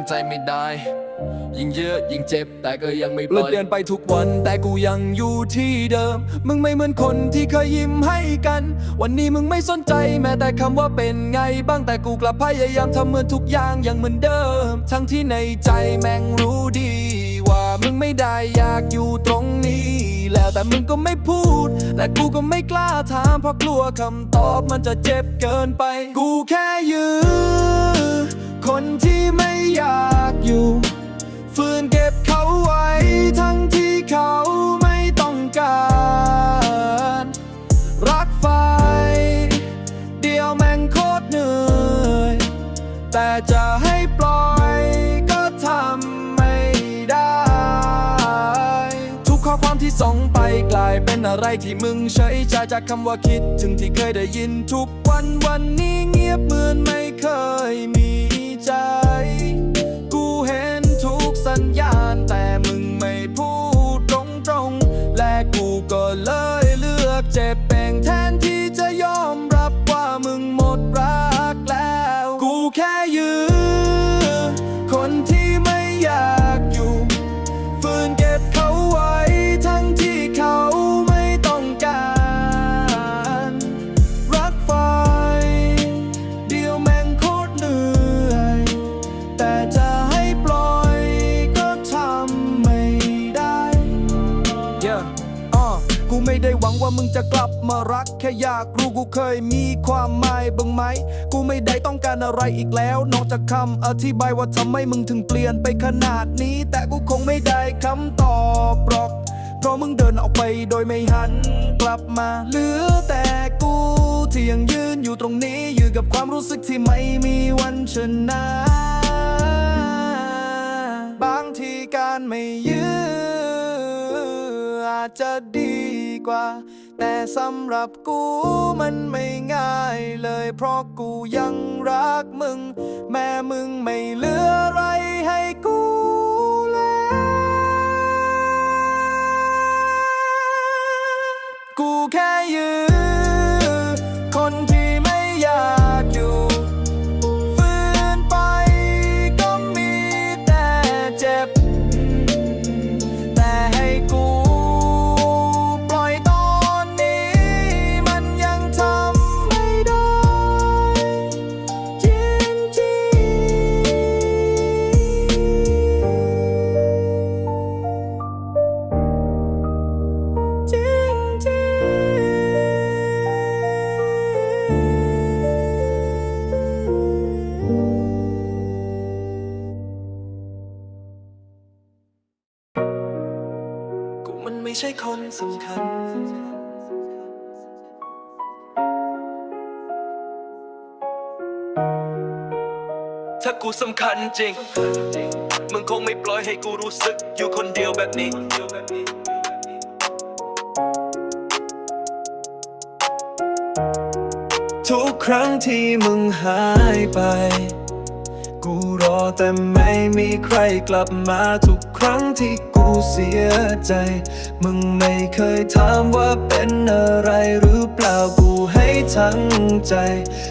งใจไม่ได้ ยิ่งเยอะยิ่งเจ็บแต่ก็ยังไม่ปล่อยเปลี่ยนไปทุกวัน แต่กูยังอยู่ที่เดิม มึงไม่เหมือนคนที่เคยยิ้มให้กัน วันนี้มึงไม่สนใจแม้แต่คำว่าเป็นไงบ้างแต่กูกลับพยายามทำเหมือนทุกอย่างยังเหมือนเดิม ทั้งที่ในใจแม่งรู้ดี ว่ามึงไม่ได้อยากอยู่ตรงนี้ แล้วแต่มึงก็ไม่พูด และกูก็ไม่กล้าถามเพราะกลัวคำตอบมันจะเจ็บเกินไป กูแค่ยื้อ อะไรที่มึงใช้ใจจากคำว่าคิด ถึงที่เคยได้ยินทุกวันวันนี้เงียบเหมือนไม่เคยมีใจ กูเห็นทุกสัญญาณ จะกลับมารักแค่อยากรู้กูเคยมีความหมายบ้างไหม กูไม่ได้ต้องการอะไรอีกแล้ว นอกจากคำอธิบายว่าทำไมมึงถึงเปลี่ยนไปขนาดนี้ แต่กูคงไม่ได้คำตอบหรอก เพราะมึงเดินออกไปโดยไม่หันกลับมาเหลือแต่กูที่ยังยืนอยู่ตรงนี้อยู่กับความรู้สึกที่ไม่มีวันชนะบางทีการไม่ยื้ออาจจะดีกว่า แต่สำหรับกูมันไม่ง่ายเลยเพราะกูยังรักมึง สำคัญ ถ้ากูสำคัญจริง มึงคงไม่ปล่อยให้กูรู้สึก อยู่คนเดียวแบบนี้ ทุกครั้งที่มึงหายไป กูรอแต่ไม่มีใครกลับมาทุกครั้งที่ กูเสียใจ มึงไม่เคยถามว่าเป็นอะไรหรือเปล่ากูให้ทั้งใจ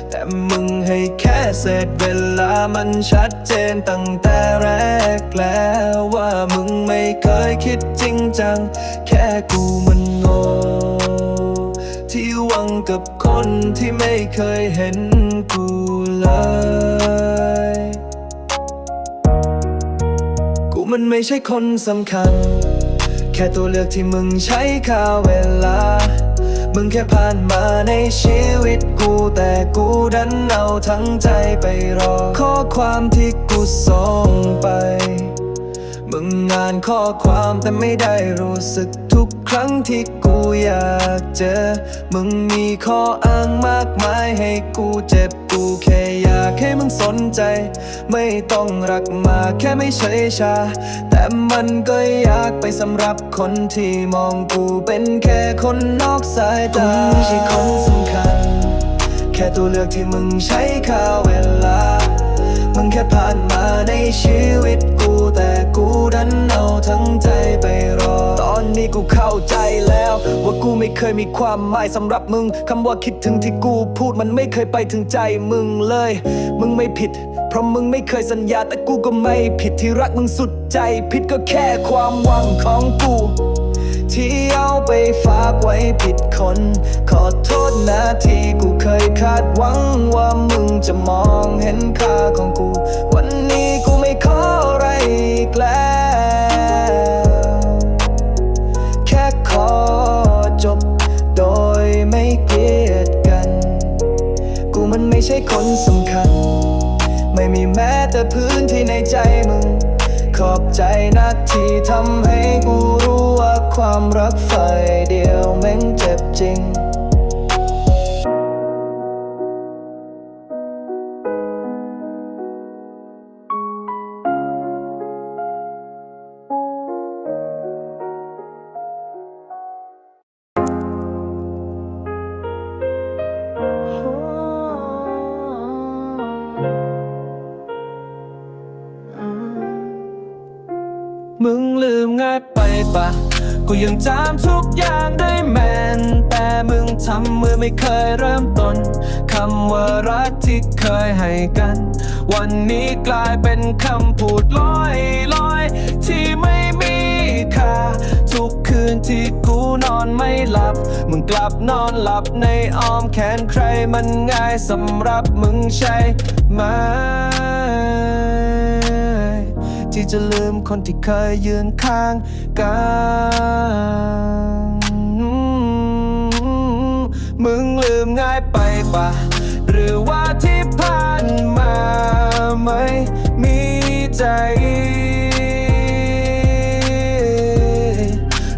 แต่มึงให้แค่เศษเวลามันชัดเจนตั้งแต่แรกแล้วว่ามึงไม่เคยคิดจริงจัง แค่กูมันโง่ที่หวังกับคนที่ไม่เคยเห็นกูเลย มันไม่ใช่คนสำคัญ แค่ตัวเลือกที่มึงใช้ค่าเวลา มึงแค่ผ่านมาในชีวิตกู แต่กูดันเอาทั้งใจไปรอ ข้อความที่กูส่งไป มึงงานข้อความแต่ไม่ได้รู้สึกทุกครั้งที่ อยากเจอ มึงมีข้ออ้างมากมายให้กูเจ็บกูแค่อยากให้มึงสนใจ ไม่ต้องรักมาแค่ไม่เฉยชา แต่มันก็อยากไปสำหรับคนที่มองกูเป็นแค่คนนอกสายตาไม่ใช่คนสำคัญ แค่ตัวเลือกที่มึงใช้ค่าเวลา มึงแค่ผ่านมาในชีวิตกู แต่กูดันเอาทั้งใจไปรอ ตอนนี้กูเข้าใจแล้ว ว่ากูไม่เคยมีความหมายสำหรับมึงคำว่าคิดถึงที่กูพูดมันไม่เคยไปถึงใจมึงเลย มึงไม่ผิด เพราะมึงไม่เคยสัญญาแต่กูก็ไม่ผิดที่รักมึงสุดใจ ผิดก็แค่ความหวังของกูที่เอาไปฝากไว้ผิดคน ขอโทษนะที่กูเคยคาดหวังว่ามึงจะมองเห็นค่าของกู วันนี้กูไม่ขอ กแล้ว แค่ขอจบโดยไม่เกลียดกัน กูมันไม่ใช่คนสำคัญ ไม่มีแม้แต่พื้นที่ในใจมึง ขอบใจนะที่ทำให้กูรู้ว่าความรักฝ่ายเดียวแม่งเจ็บจริง ยังจำทุกอย่างได้แม่น แต่มึงทำเมื่อไม่เคยเริ่มต้นคำว่ารักที่เคยให้กัน วันนี้กลายเป็นคำพูดลอยลอยที่ไม่มีค่าทุกคืนที่กูนอนไม่หลับ มึงกลับนอนหลับในอ้อมแขนใครมันง่ายสำหรับมึงใช่ไหม ที่จะลืมคนที่เคยยืนข้างกันมึงลืมง่ายไปปะหรือว่าที่ผ่านมาไม่มีใจ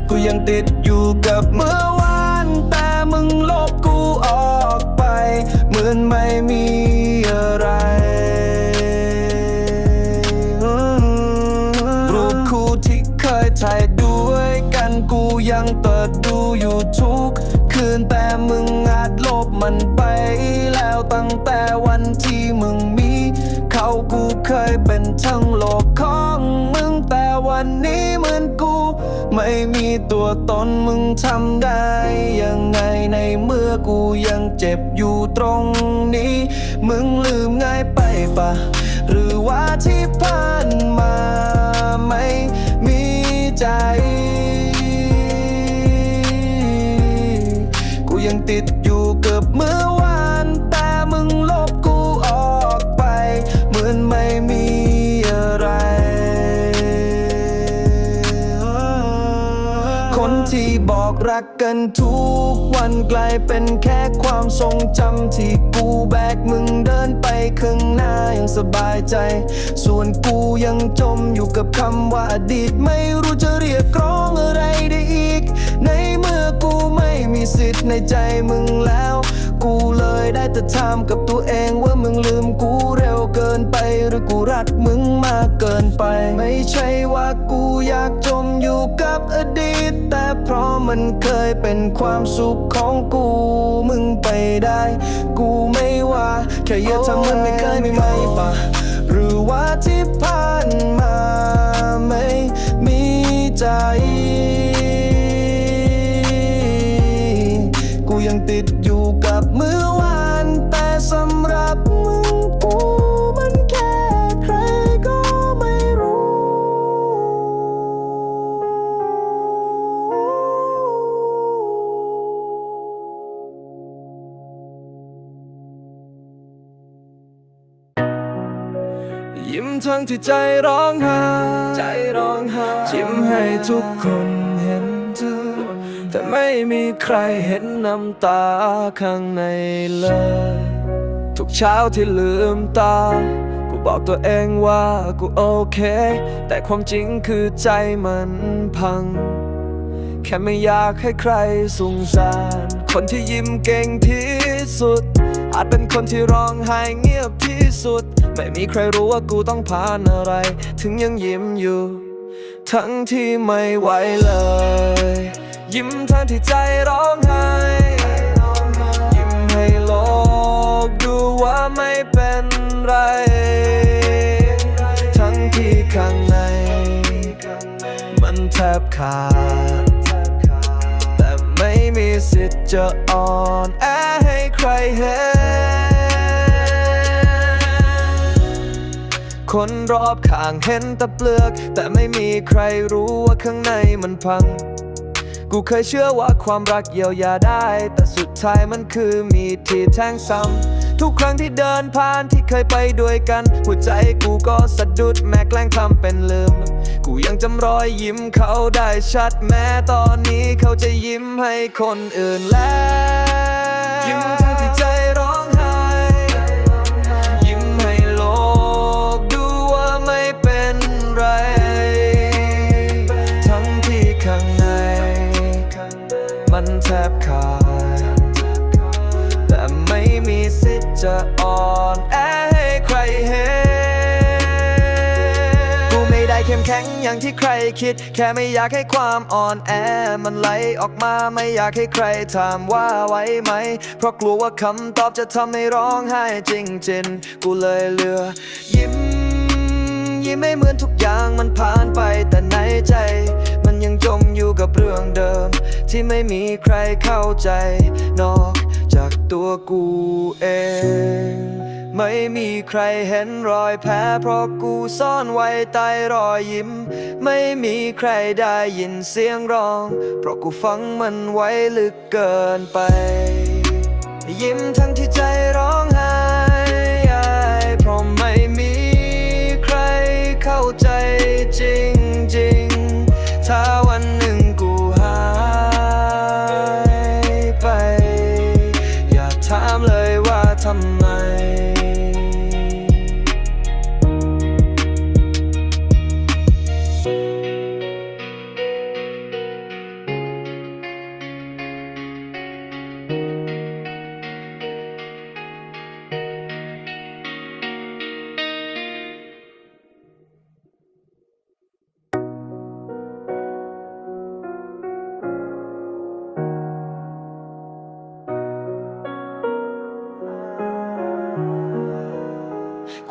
กูยังติดอยู่กับเมื่อวาน แต่มึงลบกูออกไป เหมือนไม่มี ตั้งแต่วันที่มึงมี เขากูเคยเป็นทั้งโลกของมึงแต่วันนี้เหมือนกู ไม่มีตัวตนมึงทำได้ยังไงในเมื่อกูยังเจ็บอยู่ตรงนี้ มึงลืมง่ายไปปะหรือว่าที่ผ่านมาไม่มีใจกูยังติด กรักกันทุกวันกลายเป็นแค่ความทรงจำที่กูแบกมึงเดินไปข้างหน้าอย่างสบายใจ ส่วนกูยังจมอยู่กับคำว่าอดีตไม่รู้จะเรียกร้องอะไรได้อีก ในเมื่อกูไม่มีสิทธิ์ในใจมึงแล้ว กูเลยได้แต่ถามกับตัวเองว่ามึงลืมกูเร็วเกินไป หรือกูรักมึงมากเกินไป ไม่ใช่ว่ากูอยากจมอยู่กับอดีต แต่เพราะมันเคยเป็นความสุขของกูมึงไปได้ กูไม่ว่าแค่อย่าทำมันไม่เคยไม่ไม่ปะหรือว่าที่ผ่านมาไม่มีใจ ยังติดอยู่กับเมื่อวาน แต่สำหรับมึงกูมันแค่ใครก็ไม่รู้ ยิ้มทั้งที่ใจร้องไห้ใจร้องไห้ยิ้มให้ทุกคน แต่ไม่มีใครเห็นน้ำตาข้างในเลย ทุกเช้าที่ลืมตา กูบอกตัวเองว่ากูโอเค แต่ความจริงคือใจมันพัง แค่ไม่อยากให้ใครสงสาร คนที่ยิ้มเก่งที่สุด อาจเป็นคนที่ร้องไห้เงียบที่สุด ไม่มีใครรู้ว่ากูต้องผ่านอะไร ถึงยังยิ้มอยู่ ทั้งที่ไม่ไหวเลย ยิ้มแทั้งที่ใจร้องไห้ยิ้มให้โลกดูว่าไม่เป็นไร ทั้งที่ข้างใน มันแทบขาด แต่ไม่มีสิทธิ์จะอ่อนแอให้ใครเห็นคนรอบข้างเห็นแต่เปลือก แต่ไม่มีใครรู้ว่าข้างในมันพัง กูเคยเชื่อว่าความรักเยียวยาได้ แต่สุดท้ายมันคือมีที่แทงซ้ำทุกครั้งที่เดินผ่านที่เคยไปด้วยกัน หัวใจกูก็สะดุดแม้แกล้งทำเป็นลืม กูยังจำรอยยิ้มเขาได้ชัดแม้ตอนนี้เขาจะยิ้มให้คนอื่นแล้ว อย่างที่ใครคิด แค่ไม่อยากให้ความอ่อนแอ มันไหลออกมาไม่อยากให้ใครถามว่าไหวไหม เพราะกลัวว่าคำตอบจะทำให้ร้องไห้จริงๆ กูเลยเหลือ ยิ้ม ยิ้มไม่เหมือนทุกอย่างมันผ่านไปแต่ในใจ มันยังจมอยู่กับเรื่องเดิม ที่ไม่มีใครเข้าใจ นอกจากตัวกูเอง ไม่มีใครเห็นรอยแผลเพราะกูซ่อนไว้ใต้รอยยิ้ม ไม่มีใครได้ยินเสียงร้อง เพราะกูฟังมันไว้ลึกเกินไป ยิ้มทั้งที่ใจร้องไห้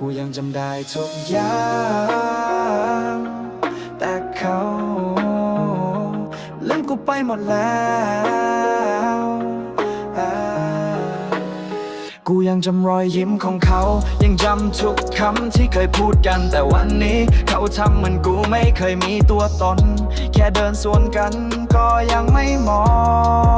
กูยังจำได้ทุกอย่างแต่เขาลืมกูไปหมดแล้วกูยังจำรอยยิ้มของเขา ยังจำทุกคำที่เคยพูดกัน แต่วันนี้เขาทำเหมือนกูไม่เคยมีตัวตน แค่เดินสวนกันก็ยังไม่มอง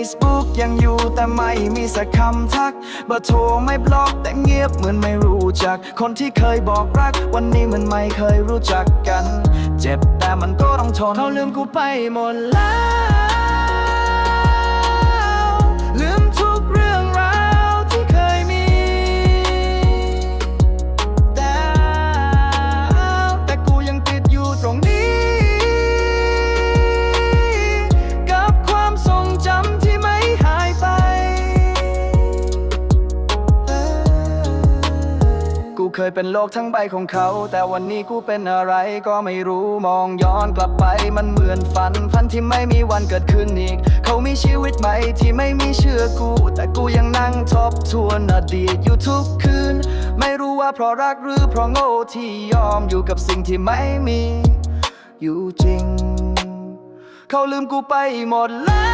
Facebook ยังอยู่แต่ไม่มีสักคำทักเบอร์โทรไม่บล็อกแต่เงียบเหมือนไม่รู้จัก คนที่เคยบอกรัก วันนี้มันไม่เคยรู้จักกัน เจ็บแต่มันก็ต้องทนเขาลืมกูไปหมดแล้ว เคยเป็นโลกทั้งใบของเขา แต่วันนี้กูเป็นอะไรก็ไม่รู้มองย้อนกลับไปมันเหมือนฝัน ฝันที่ไม่มีวันเกิดขึ้นอีก เขามีชีวิตใหม่ที่ไม่มีเชื่อกู แต่กูยังนั่งทบทวนอดีตอยู่ทุกคืน ไม่รู้ว่าเพราะรักหรือเพราะโง่ที่ยอมอยู่กับสิ่งที่ไม่มี อยู่จริง เขาลืมกูไปหมดแล้ว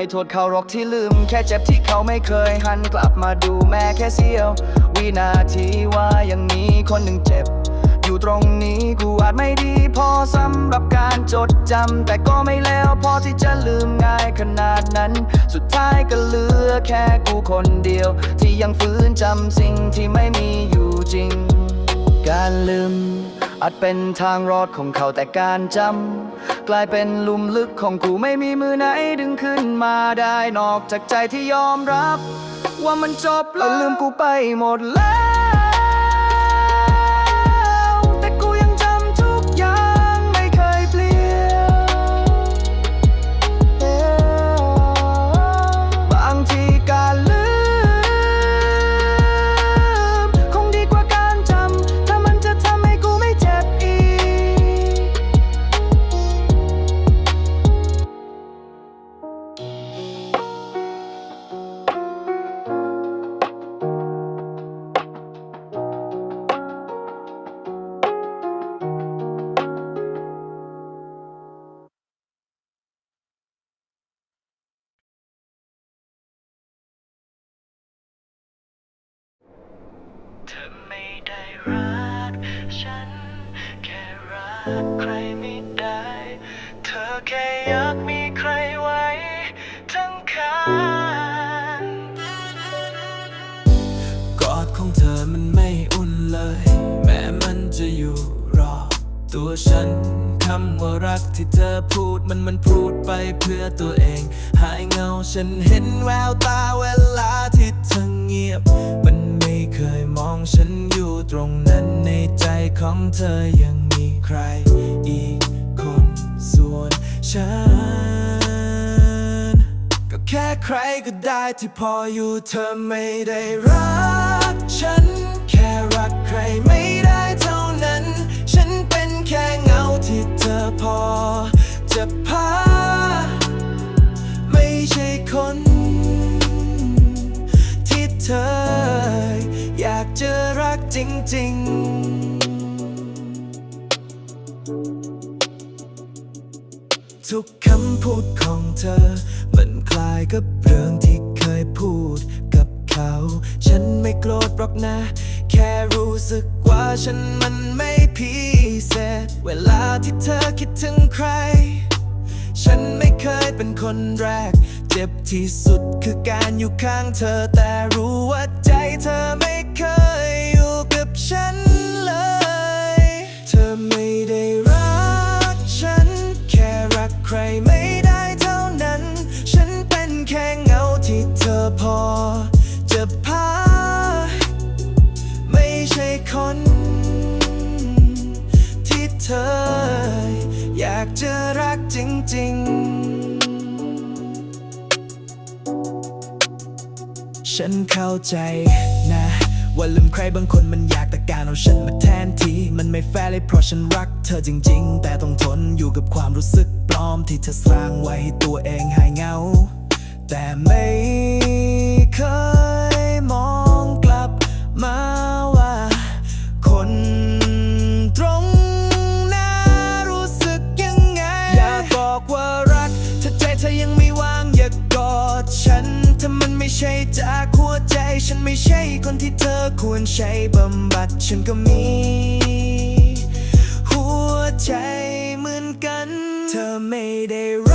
ไม่โทษเขาหรอกที่ลืม แค่เจ็บที่เขาไม่เคยหันกลับมาดูแม้แค่เสี้ยว วินาทีว่ายังมีคนหนึ่งเจ็บ อยู่ตรงนี้กูอาจไม่ดีพอสำหรับการจดจำแต่ก็ไม่แล้วพอที่จะลืมง่ายขนาดนั้น สุดท้ายก็เหลือแค่กูคนเดียว ที่ยังฝืนจำสิ่งที่ไม่มีอยู่จริง การลืม อาจเป็นทางรอดของเขาแต่การจำกลายเป็นลุมลึกของกูไม่มีมือไหนดึงขึ้นมาได้นอกจากใจที่ยอมรับ ว่ามันจบแล้วลืมกูไปหมดแล้ว เธอมันไม่อุ่นเลย แม้มันจะอยู่รอบตัวฉันคำว่ารักที่เธอพูดมันมันพูดไปเพื่อตัวเอง หายเงาฉันเห็นแววตาเวลาที่เธอเงียบ มันไม่เคยมองฉันอยู่ตรงนั้นในใจของเธอยังมีใครอีกคนส่วนฉัน ก็แค่ใครก็ได้ที่พออยู่เธอไม่ได้รัก ฉัน แค่รักใครไม่ได้เท่านั้น ฉันเป็นแค่เงาที่เธอพอ จะพา ไม่ใช่คน ที่เธอ อยากจะรักจริง ๆ ทุกคำพูดของเธอ มันคล้ายกับเรื่องที่เคยพูด เขา ฉันไม่โกรธหรอกนะ แค่รู้สึกว่าฉันมันไม่พิเศษ เวลาที่เธอคิดถึงใคร ฉันไม่เคยเป็นคนแรก เจ็บที่สุดคือการอยู่ข้างเธอแต่ ฉันเข้าใจนะ ว่าลืมใครบางคนมันอยากแต่การเอาฉันมาแทนที่ มันไม่แฟร์เลยเพราะฉันรักเธอจริง ๆ แต่ต้องทนอยู่กับความรู้สึกปลอมที่เธอสร้างไว้ให้ตัวเองหายเหงา แต่ไม่เคยมอง ควรใช้บำบัดฉันก็มี หัวใจเหมือนกัน เธอไม่ได้